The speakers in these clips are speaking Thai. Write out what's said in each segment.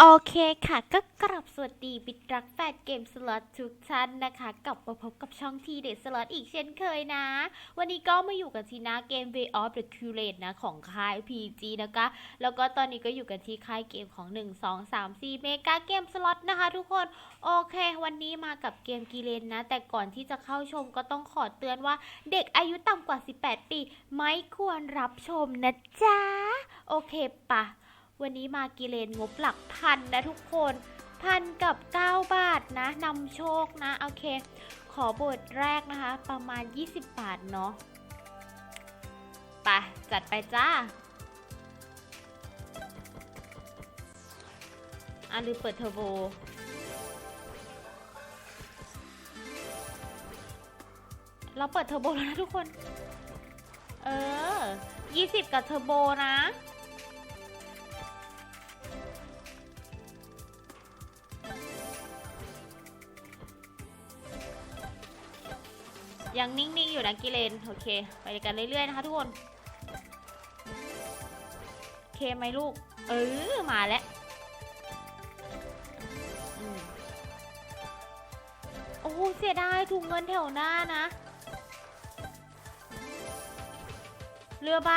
โอเคค่ะ ก็กลับสวัสดีบิดรักแฟนเกมสล็อตทุกท่านนะคะ กลับมาพบกับช่องทีเด็ดสล็อตอีกเช่นเคยนะ วันนี้ก็มาอยู่กันที่น้าเกม Way of the Curate นะ ของค่าย PG นะคะ แล้วก็ตอนนี้ก็อยู่กันที่ค่ายเกมของ 1 2 3 4เมกาเกมสล็อตนะคะทุกคน โอเค วันนี้มากับเกมกีเลนนะ แต่ก่อนที่จะเข้าชมก็ต้องขอเตือนว่าเด็กอายุต่ำกว่า 18 ปี ไม่ควรรับชมนะจ๊ะ โอเคปะ วันนี้มากีเลนงบหลักพันนะทุกคนพันกับ 9 บาทนะนำโชคนะ โอเค ขอบทแรกนะคะ ประมาณ 20 บาทเนาะไปจัดไปจ้าอะลืมเปิดเทอร์โบเราเปิดเทอร์โบแล้วนะทุกคน เออ 20 กับเทอร์โบนะ ยังนิ่ง ๆ อยู่นะกิเลน โอเค ไปกันเรื่อย ๆ นะคะทุกคน โอเคไหมลูก เออ มาแล้วโอ้โหเสียดายถุงเงินแถวหน้านะ เรือใบ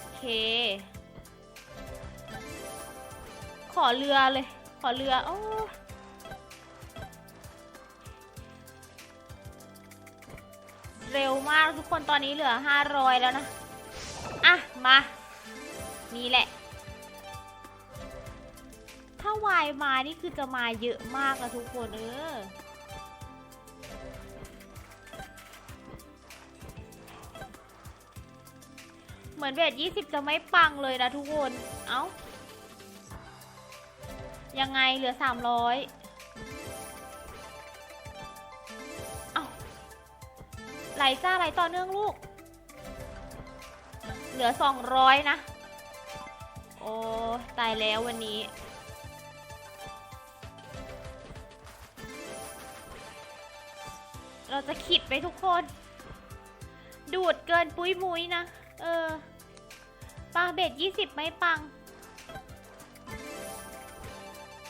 โอเค ขอเรือเลย อเรือโอ้เร็วมากทุกคนตอนนี้เหลือ 500 แล้วนะ อะ มา นี่แหละ ถ้าวายมานี่คือจะมาเยอะมากนะทุกคนเออเหมือนเบส20 จะไม่ปังเลยนะทุกคน เอ้า ยังไงเหลือ300เอ้าไหลจ้าไหลต่อเนื่องลูก เหลือ200นะ โอ้ ตายแล้ววันนี้ เราจะขิดไปทุกคน ดูดเกินปุ้ยมุ้ยนะ เออปลาเบ็ดยี่สิบไม่ปัง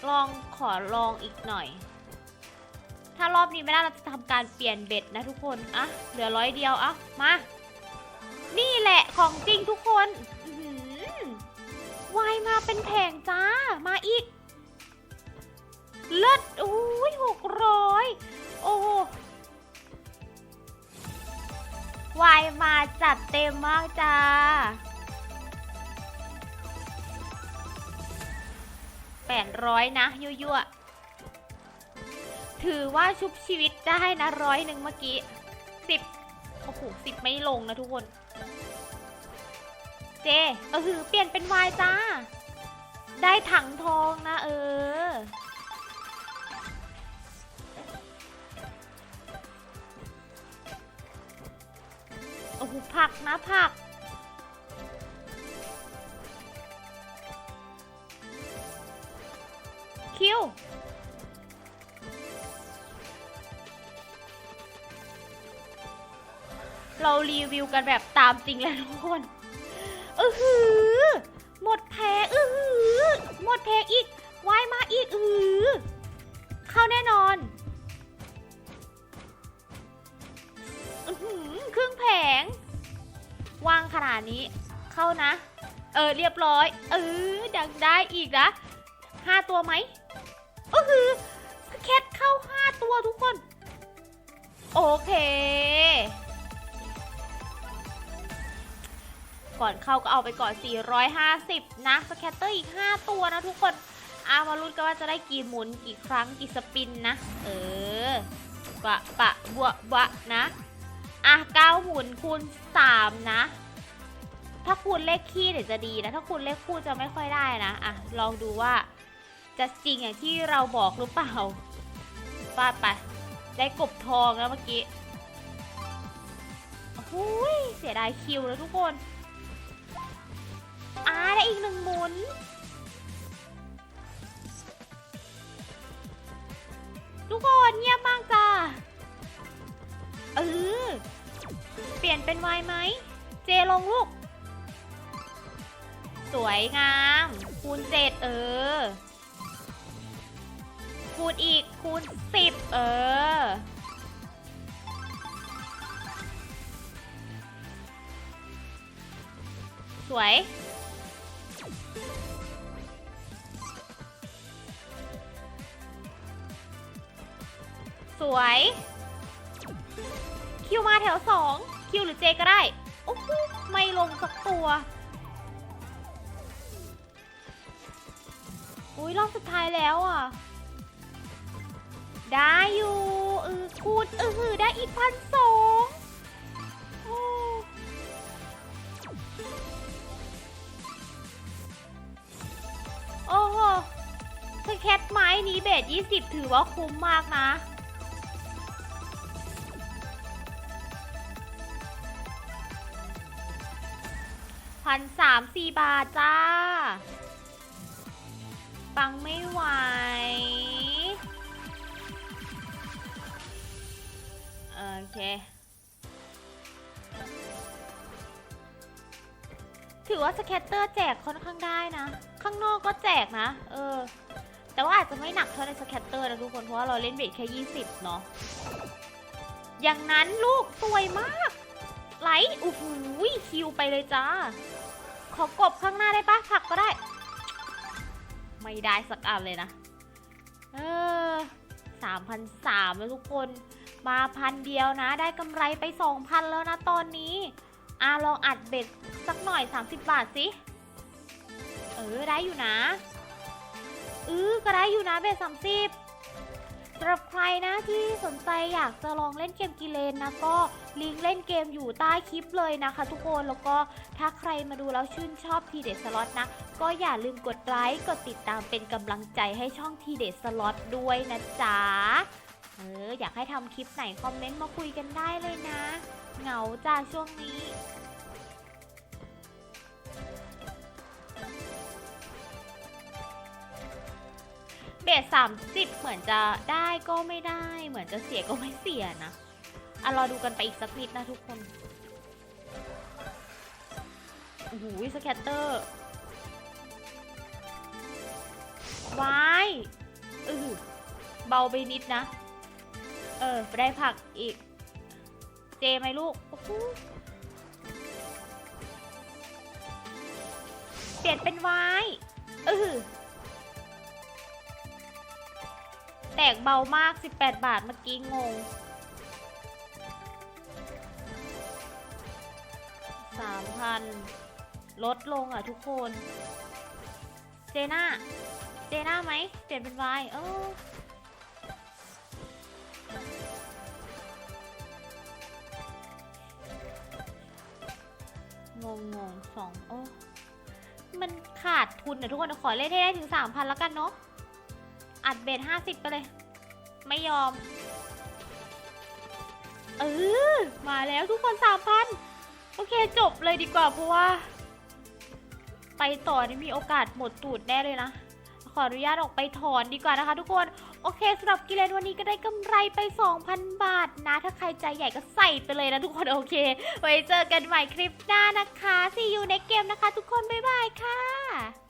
ลองขอลองอีกหน่อย ถ้ารอบนี้ไม่ได้เราจะทำการเปลี่ยนเบ็ดนะทุกคนอะเหลือร้อยเดียวอะมา นี่แหละของจริงทุกคนวายมาเป็นแผงจ้า มาอีก เลิศอุ้ยหกร้อยโอ้วายมาจัดเต็มมากจ้า แปดร้อยนะยั่วๆ ถือว่าชุบชีวิตได้นะร้อยหนึ่งเมื่อกี้สิบโอ้โหสิบไม่ลงนะทุกคน เจเออหือเปลี่ยนเป็นวายจ้า ได้ถังทองนะเออ โอ้โหผักนะผัก คิวเรารีวิวกันแบบตามจริงแล้วทุกคนเออหือ หมดแพงเออหือ หมดแพงอีกวายมาอีกเออหือเข้าแน่นอนอือหือครึ่งแผงวางขนาดนี้ เข้านะ เออ เรียบร้อย เออ ดังได้อีกนะห้าตัวไหม ก็คือแคทเข้าห้าตัวทุกคน โอเค ก่อนเข้าก็เอาไปก่อน 450 นะสแคตเตอร์อีก 5 ตัวนะทุกคน อามาลุ้นกันว่าจะได้กี่หมุนกี่ครั้งกี่สปินนะ เออปะปะบวบะนะ อะเก้าหมุนคูณสามนะถ้าคูณเลขคี่เนี่ยวจะดีนะ ถ้าคูณเลขคู่จะไม่ค่อยได้นะ อะ ลองดูว่า จะจริงอย่างที่เราบอกหรือเปล่าฟาดไป ได้กบทองแล้วเมื่อกี้โอ้ยเสียดายคิวแล้วทุกคนอ่าได้อีกหนึ่งหมุน ทุกคนเงียบมากจ้าเออเปลี่ยนเป็นวายไหม เจลงลูก สวยงาม คูณเจ็ดเออ คูณอีกคูณสิบเออ สวย สวย คิวมาแถวสองคิวหรือเจก็ได้ โอ้โหไม่ลงสักตัวอุ้ยรอบสุดท้ายแล้วอะ ได้อยู่เออคูณเออหือได้อีกพันสองโอ้โอ้โหแคทไม้นี้เบส20ถือว่าคุ้มมากนะ พันสามสี่บาทจ้า ถือว่าสแคตเตอร์แจกค่อนข้างได้นะ ข้างนอกก็แจกนะ เออ แต่ว่าอาจจะไม่หนักเท่าในสแคตเตอร์นะทุกคน เพราะว่าเราเล่นเบสแค่20เนาะ อย่างนั้นลูกสวยมาก ไหลโอ้โหคิวไปเลยจ้า ขอกบข้างหน้าได้ปะผักก็ได้ ไม่ได้สักอันเลยนะ เออสามพันสามแล้วทุกคน มาพันเดียวนะ ได้กำไรไปสองพันแล้วนะตอนนี้อะลองอัดเบ็ด สักหน่อย 30 บาทสิ เออ ได้อยู่นะเออก็ได้อยู่นะเบ็ดสามสิบสำหรับใครนะที่สนใจอยากจะลองเล่นเกมกิเลนนะก็ลิงก์เล่นเกมอยู่ใต้คลิปเลยนะคะทุกคนแล้วก็ถ้าใครมาดูแล้วชื่นชอบทีเด็ดสล็อตนะ ก็อย่าลืมกดไลค์กดติดตามเป็นกำลังใจให้ช่องทีเด็ดสล็อตด้วยนะจ๊ะเอออยากให้ทำคลิปไหนคอมเมนต์มาคุยกันได้เลยนะ เหงาจ้าช่วงนี้ เบสสามสิบเหมือนจะได้ก็ไม่ได้ เหมือนจะเสียก็ไม่เสียนะอะรอดูกันไปอีกสักนิดนะทุกคนโอ้โหสแคตเตอร์วายเออเบาไปนิดนะ เออไปได้ผักอีก เจไหมลูกโอ้โหเปลี่ยนเป็นวายเออ แตกเบามาก 18 บาทเมื่อกี้งงสามพันลดลงอะทุกคน เจน่า เจน่าไหม เปลี่ยนเป็นวายเอองงงงสองโอ้ มันขาดทุนนะทุกคน ขอเล่นให้ได้ถึงสามพันแล้วกันเนาะ อัดเบสห้าสิบไปเลย ไม่ยอม เออ มาแล้วทุกคนสามพันโอเคจบเลยดีกว่าเพราะว่า ไปต่อนี่มีโอกาสหมดตูดแน่เลยนะ ขออนุญาตออกไปถอนดีกว่านะคะทุกคน โอเคสำหรับกิเลนวันนี้ก็ได้กำไรไป 2,000 บาทนะ ถ้าใครใจใหญ่ก็ใส่ไปเลยนะทุกคนโอเค ไว้เจอกันใหม่คลิปหน้านะคะ see you next game นะคะ ทุกคนบ๊ายบายค่ะ